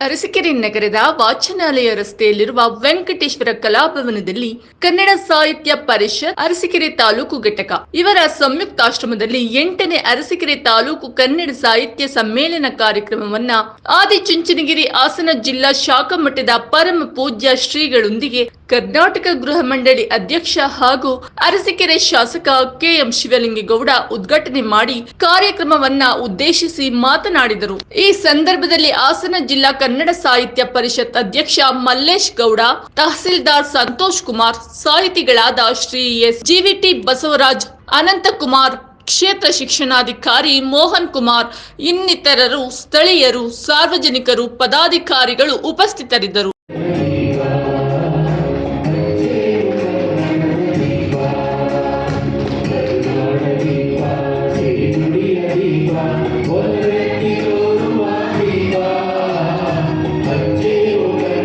ಅರಸಕೆರೆ ನಗರದ ವಾಚನಾಲಯ ರಸ್ತೆಯಲ್ಲಿರುವ ವೆಂಕಟೇಶ್ವರ ಕಲಾಭವನದಲ್ಲಿ ಕನ್ನಡ ಸಾಹಿತ್ಯ ಪರಿಷತ್ ಅರಸಿಕೆರೆ ತಾಲೂಕು ಘಟಕ. ಇವರ ಸಂಯುಕ್ತಾಶ್ರಮದಲ್ಲಿ ಎಂಟನೇ ಅರಸಿಕೆರೆ ತಾಲೂಕು ಕನ್ನಡ ಸಾಹಿತ್ಯ ಸಮ್ಮೇಳನ ಕಾರ್ಯಕ್ರಮವನ್ನ ಆದಿಚುಂಚನಗಿರಿ ಹಾಸನ ಜಿಲ್ಲಾ ಶಾಖಾ ಮಠದ ಪರಮ ಪೂಜ್ಯ ಶ್ರೀಗಳೊಂದಿಗೆ ಕರ್ನಾಟಕ ಗೃಹ ಮಂಡಳಿ ಅಧ್ಯಕ್ಷ ಹಾಗೂ ಅರಸಿಕೆರೆ ಶಾಸಕ ಕೆಎಂ ಶಿವಲಿಂಗೇಗೌಡ ಉದ್ಘಾಟನೆ ಮಾಡಿ ಕಾರ್ಯಕ್ರಮವನ್ನ ಉದ್ದೇಶಿಸಿ ಮಾತನಾಡಿದರು. ಈ ಸಂದರ್ಭದಲ್ಲಿ ಹಾಸನ ಜಿಲ್ಲಾ ಕನ್ನಡ ಸಾಹಿತ್ಯ ಪರಿಷತ್ ಅಧ್ಯಕ್ಷ ಮಲ್ಲೇಶ್ ಗೌಡ, ತಹಸೀಲ್ದಾರ್ ಸಂತೋಷ್ ಕುಮಾರ್, ಸಾಹಿತಿಗಳಾದ ಶ್ರೀ ಎಸ್ ಜಿವಿಟಿ ಬಸವರಾಜ್, ಅನಂತಕುಮಾರ್, ಕ್ಷೇತ್ರ ಶಿಕ್ಷಣಾಧಿಕಾರಿ ಮೋಹನ್ ಕುಮಾರ್, ಇನ್ನಿತರರು ಸ್ಥಳೀಯರು, ಸಾರ್ವಜನಿಕರು, ಪದಾಧಿಕಾರಿಗಳು ಉಪಸ್ಥಿತರಿದ್ದರು.